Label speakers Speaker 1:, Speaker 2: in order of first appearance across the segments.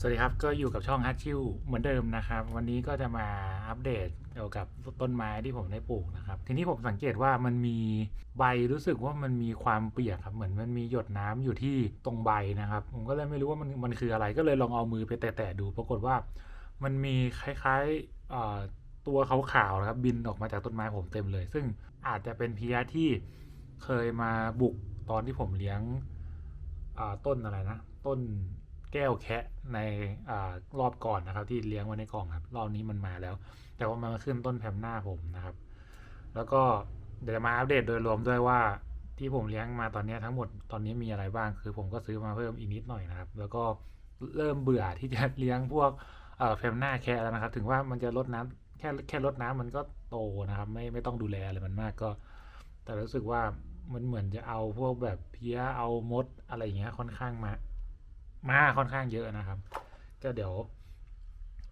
Speaker 1: สวัสดีครับ ก็อยู่กับช่องฮัตชิวเหมือนเดิมนะครับ วันนี้ก็จะมาอัปเดตเกี่ยวกับต้นไม้ที่ผมได้ปลูกนะครับ ทีนี้ผมสังเกตว่ามันมีใบรู้สึกว่ามันมีความเปียกครับ เหมือนมันมีหยดน้ำอยู่ที่ตรงใบนะครับ ผมก็เลยไม่รู้ว่ามันมันคืออะไร ก็เลยลองเอามือไปแตะๆดู ปรากฏว่ามันมีคล้ายๆตัวขาวๆนะครับบินออกมาจากต้นไม้ผมเต็มเลย ซึ่งอาจจะเป็นเพี้ยที่เคยมาบุกตอนที่ผมเลี้ยงต้นอะไรนะ ต้น แก้วแคะในอรอบก่อนนะครับ ที่เลี้ยงไว้ในกล่องครับรอบนี้มันมาแล้ว แต่ว่ามันมาขึ้นต้นแพมหน้าผมนะครับ แล้วก็เดี๋ยวมาอัปเดตโดยรวมด้วยว่าที่ผมเลี้ยงมาตอนนี้ทั้งหมดตอนนี้มีอะไรบ้างคือผมก็ซื้อมาเพิ่มอีกนิดหน่อยนะครับ แล้วก็เริ่มเบื่อที่จะเลี้ยงพวกแพมหน้าแคะแล้วนะครับ ถึงว่ามันจะลดน้ำแค่แค่ลดน้ำมันก็โตนะครับ ไม่ไม่ต้องดูแลอะไรมันมากก็ แต่รู้สึกว่ามันเหมือนจะเอาพวกแบบเพี้ยเอามดอะไรอย่างเงี้ยค่อนข้างมา มาค่อนข้างเยอะนะครับ ก็เดี๋ยว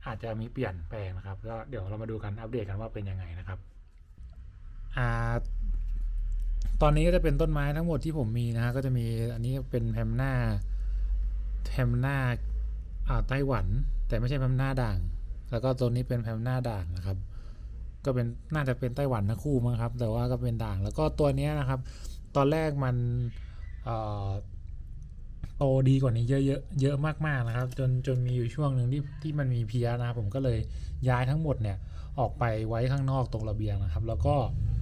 Speaker 1: อาจจะมีเปลี่ยนแปลงนะครับก็เดี๋ยวเรามาดูกันอัปเดตกันว่าเป็นยังไงนะครับอ่าตอนนี้ก็จะเป็นต้นไม้ทั้งหมดที่ผมมีนะฮะก็จะมีอันนี้เป็นแพมหน้าแพมหน้าอ่าไต้หวัน แต่ไม่ใช่แพมหน้าด่าง แล้วก็ตัวนี้เป็นแพมหน้าด่างนะครับ ก็เป็นน่าจะเป็นไต้หวันทั้งคู่มั้งครับ แต่ว่าก็เป็นด่างแล้วก็ตัวนี้นะครับ ตอนแรกมันเอ่อ โตดีกว่านี้เยอะเยอะเยอะมากๆนะครับ จนจนมีอยู่ช่วงหนึ่งที่ที่มันมีเพียนะครับผมก็เลยย้ายทั้งหมดเนี่ยออกไปไว้ข้างนอกตรงระเบียงนะครับ แล้วก็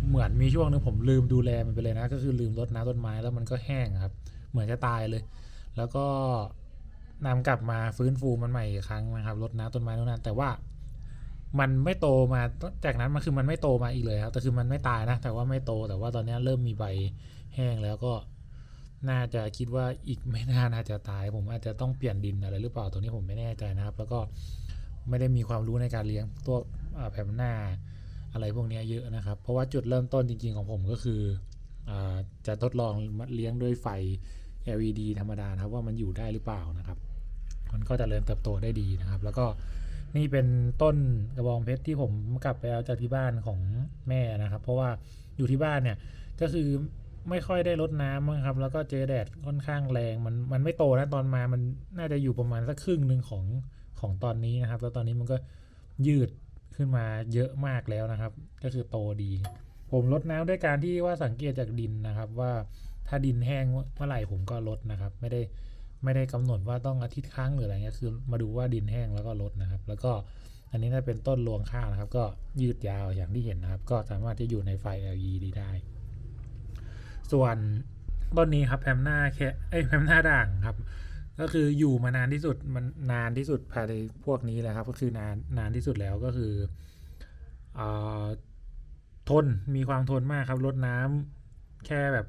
Speaker 1: เหมือนมีช่วงหนึงผมลืมดูแลมันไปเลยนะ ก็คือลืมรดน้ำต้นไม้แล้วมันก็แห้งครับ เหมือนจะตายเลย แล้วก็นำกลับมาฟื้นฟูมันใหม่อีกครั้งนะครับรดน้ำต้นไม้นู่นนั่นแต่ว่ามันไม่โตมาจากนั้นมันคือมันไม่โตมาอีกเลยครับแต่คือมันไม่ตายนะ แต่ว่าไม่โตแต่ว่าตอนนี้เริ่มมีใบแห้งแล้วก็ น่าจะคิดว่าอีกไม่นานน่าจะตาย ผมอาจจะต้องเปลี่ยนดินอะไรหรือเปล่าตัวนี้ผมไม่แน่ใจนะครับ แล้วก็ไม่ได้มีความรู้ในการเลี้ยงตัวแผ่นหน้าอะไรพวกนี้เยอะนะครับ เพราะว่าจุดเริ่มต้นจริง ๆ ของผมก็คืออจะทดลองเลี้ยงด้วยไฟ LED ธรรมดานะครับว่ามันอยู่ได้หรือเปล่านะครับ มันก็จะเริ่มเติบโตได้ดีนะครับ แล้วก็นี่เป็นต้นกระบองเพชรที่ผมกลับไปเอาจากที่บ้านของแม่นะครับ เพราะว่าอยู่ที่บ้านเนี่ยก็คือ ไม่ค่อยได้รดน้ำครับ แล้วก็เจอแดดค่อนข้างแรงมันมันไม่โตนะตอนมามันน่าจะอยู่ประมาณสักครึ่งหนึ่งของของตอนนี้นะครับ แล้วตอนนี้มันก็ยืดขึ้นมาเยอะมากแล้วนะครับ ก็คือโตดี ผมรดน้ำด้วยการที่ว่าสังเกตจากดินนะครับ ว่าถ้าดินแห้งเมื่อไหร่ผมก็ลดนะครับ ไม่ได้ไม่ได้กำหนดว่าต้องอาทิตย์ครั้งหรืออะไรเงี้ยคือ มาดูว่าดินแห้งแล้วก็ลดนะครับ แล้วก็อันนี้น่าเป็นต้นรวงข้าวนะครับ ก็ยืดยาวอย่างที่เห็นนะครับ ก็สามารถที่อยู่ในไฟ LED ได้ ส่วนต้นนี้ครับแพมหน้าแค่เอ้แพมหน้าด่างครับ ก็คืออยู่มานานที่สุดมันนานที่สุดภายในพวกนี้แหละครับ ก็คือนานนานที่สุดแล้วก็คืออทนมีความทนมากครับรดน้ำแค่แบบ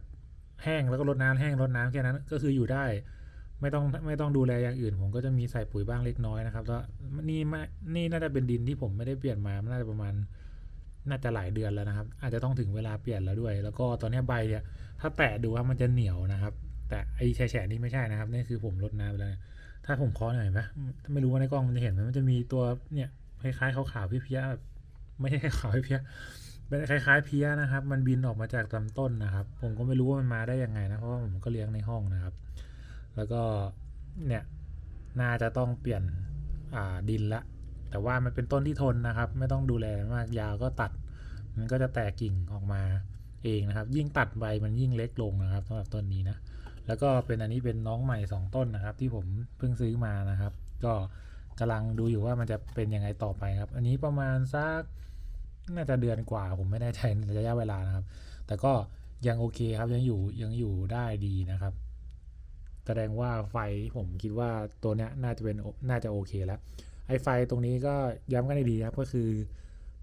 Speaker 1: แห้งแล้วก็รดน้ำแห้งรดน้ำแค่นั้นก็คืออยู่ได้ ไม่ต้องไม่ต้องดูแลอย่างอื่น ผมก็จะมีใส่ปุ๋ยบ้างเล็กน้อยนะครับแล้วนี่ไม่นี่น่าจะเป็นดินที่ผมไม่ได้เปลี่ยนมาน่าจะประมาณ น่าจะหลายเดือนแล้วนะครับ อาจจะต้องถึงเวลาเปลี่ยนแล้วด้วย แล้วก็ตอนนี้ใบเนี่ยถ้าแตะดูว่ามันจะเหนียวนะครับ แต่ไอ้แฉะนี่ไม่ใช่นะครับนี่คือผมลดน้ำไปแล้วถ้าผมเคาะหน่อยไหมไม่รู้ว่าในกล้องมันจะเห็นไหมมันจะมีตัวเนี่ยคล้ายๆขาวๆเพี้ยๆแบบไม่ใช่ขาวๆเพี้ยเป็นคล้ายๆเพี้ยนะครับ มันบินออกมาจากลำต้นนะครับ ผมก็ไม่รู้ว่ามันมาได้ยังไงนะเพราะว่าผมก็เลี้ยงในห้องนะครับ แล้วก็เนี่ยน่าจะต้องเปลี่ยนอ่าดินละ แต่ว่ามันเป็นต้นที่ทนนะครับ ไม่ต้องดูแลมากยาวก็ตัด มันก็จะแตกกิ่งออกมาเองนะครับ ยิ่งตัดใบมันยิ่งเล็กลงนะครับสำหรับต้นนี้นะแล้วก็เป็นอันนี้เป็นน้องใหม่ 2 ต้นนะครับ ที่ผมเพิ่งซื้อมานะครับ ก็กำลังดูอยู่ว่ามันจะเป็นยังไงต่อไปครับ อันนี้ประมาณสักน่าจะเดือนกว่าผมไม่แน่ใจในระยะเวลานะครับ แต่ก็ยังโอเคครับยังอยู่ยังอยู่ได้ดีนะครับ แสดงว่าไฟผมคิดว่าตัวเนี้ยน่าจะเป็นน่าจะโอเคแล้ว ไอไฟตรงนี้ก็ย้ำกันดีครับก็คือ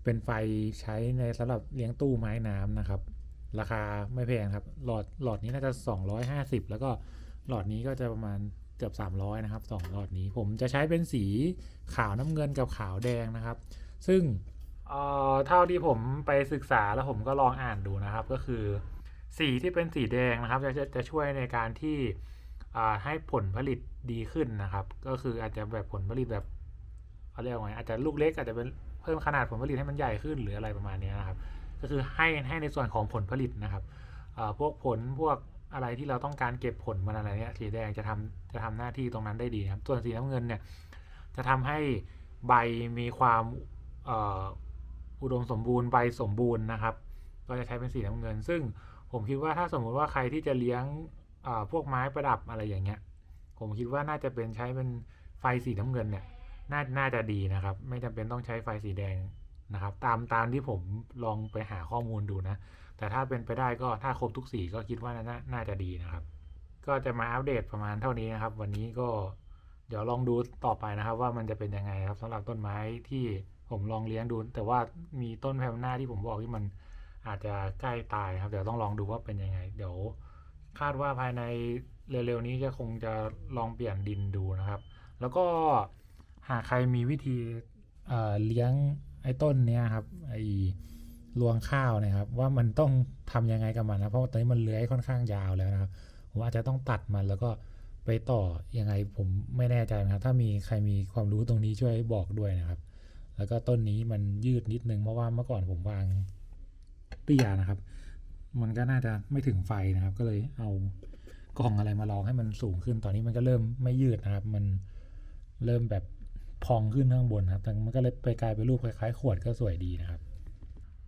Speaker 1: เป็นไฟใช้ในสำหรับเลี้ยงตู้ไม้น้ำนะครับ ราคาไม่แพงครับ หลอดหลอดนี้น่าจะ 250 แล้วก็หลอดนี้ก็จะประมาณเกือบ 300 นะครับสองหลอดนี้ผมจะใช้เป็นสีขาวน้ำเงินกับขาวแดงนะครับ ซึ่งเท่าที่ผมไปศึกษาแล้วผมก็ลองอ่านดูนะครับ ก็คือ สีที่เป็นสีแดงนะครับ จะจะจะช่วยในการที่ให้ผลผลิตดีขึ้นนะครับ ก็คืออาจจะแบบผลผลิตแบบ เขาเรียกว่าไงอาจจะลูกเล็กอาจจะเป็นเพิ่มขนาดผลผลิตให้มันใหญ่ขึ้นหรืออะไรประมาณนี้นะครับ ก็คือให้ให้ในส่วนของผลผลิตนะครับพวกผลพวกอะไรที่เราต้องการเก็บผลมันอะไรเนี้ยสีแดงจะทำจะทำหน้าที่ตรงนั้นได้ดีนะครับส่วนสีน้ำเงินเนี่ยจะทำให้ใบมีความอุดมสมบูรณ์ใบสมบูรณ์นะครับ ก็จะใช้เป็นสีน้ำเงิน ซึ่งผมคิดว่าถ้าสมมุติว่าใครที่จะเลี้ยงพวกไม้ประดับอะไรอย่างเงี้ย ผมคิดว่าน่าจะเป็นใช้เป็นไฟสีน้ำเงินเนี่ย น่าน่าจะดีนะครับ ไม่จำเป็นต้องใช้ไฟสีแดงนะครับ ตามตามที่ผมลองไปหาข้อมูลดูนะ แต่ถ้าเป็นไปได้ก็ถ้าครบทุกสีก็คิดว่าน่าน่าจะดีนะครับ ก็จะมาอัปเดตประมาณเท่านี้นะครับ วันนี้ก็เดี๋ยวลองดูต่อไปนะครับ ว่ามันจะเป็นยังไงครับสำหรับต้นไม้ที่ผมลองเลี้ยงดู แต่ว่ามีต้นแพมหน้าที่ผมบอกที่มันอาจจะใกล้ตายครับเดี๋ยวต้องลองดูว่าเป็นยังไง เดี๋ยวคาดว่าภายในเร็วๆนี้จะคงจะลองเปลี่ยนดินดูนะครับ แล้วก็ หากใครมีวิธีเอ่อเลี้ยงไอ้ต้นเนี้ยครับไอ้รวงข้าวนะครับ ว่ามันต้องทำยังไงกับมันนะเพราะตอนนี้มันเลื้อยค่อนข้างยาวแล้วนะครับผมอาจจะต้องตัดมันแล้วก็ไปต่อยังไงผมไม่แน่ใจนะครับ ถ้ามีใครมีความรู้ตรงนี้ช่วยบอกด้วยนะครับ แล้วก็ต้นนี้มันยืดนิดนึงเพราะว่าเมื่อก่อนผมวางเตี้ยนะครับ มันก็น่าจะไม่ถึงไฟนะครับ ก็เลยเอากล่องอะไรมาลองให้มันสูงขึ้นตอนนี้มันก็เริ่มไม่ยืดนะครับ มันเริ่มแบบ พองขึ้นข้างบนครับแต่มันก็เลยไปกลายเป็นรูปคล้ายๆ ขวดก็สวยดีนะครับ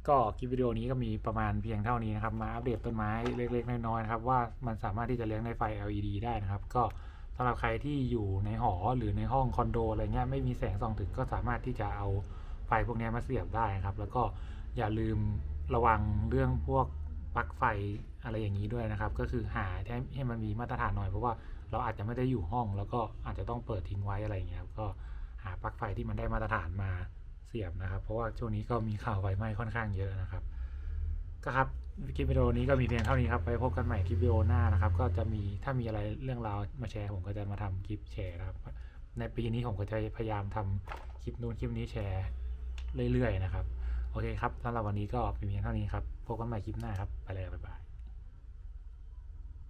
Speaker 1: ก็คลิปวิดีโอนี้ก็มีประมาณเพียงเท่านี้นะครับ มาอัปเดตต้นไม้เล็กๆน้อยๆนะครับว่ามันสามารถที่จะเลี้ยงในไฟ LED ได้นะครับ ก็สำหรับใครที่อยู่ในหอหรือในห้องคอนโดอะไรเงี้ยไม่มีแสงส่องถึงก็สามารถที่จะเอาไฟพวกนี้มาเสียบได้นะครับ แล้วก็อย่าลืมระวังเรื่องพวกปลั๊กไฟอะไรอย่างนี้ด้วยนะครับ ก็คือหาให้มันมีมาตรฐานหน่อยเพราะว่าเราอาจจะไม่ได้อยู่ห้อง แล้วก็อาจจะต้องเปิดทิ้งไว้อะไรอย่างเงี้ยครับก็ หาปลั๊กไฟที่มันได้มาตรฐานมาเสียบนะครับ เพราะว่าช่วงนี้ก็มีข่าวไฟไหม้ค่อนข้างเยอะนะครับ ก็ครับคลิปวิดีโอนี้ก็มีเพียงเท่านี้ครับไปพบกันใหม่คลิปวิดีโอหน้านะครับ ก็จะมีถ้ามีอะไรเรื่องราวมาแชร์ผมก็จะมาทำคลิปแชร์นะครับ ในปีนี้ผมก็จะพยายามทำคลิปนู้นคลิปนี้แชร์เรื่อยๆนะครับ โอเคครับสำหรับวันนี้ก็เป็นเพียงเท่านี้ครับพบกันใหม่คลิปหน้าครับไปเลยบ๊ายบาย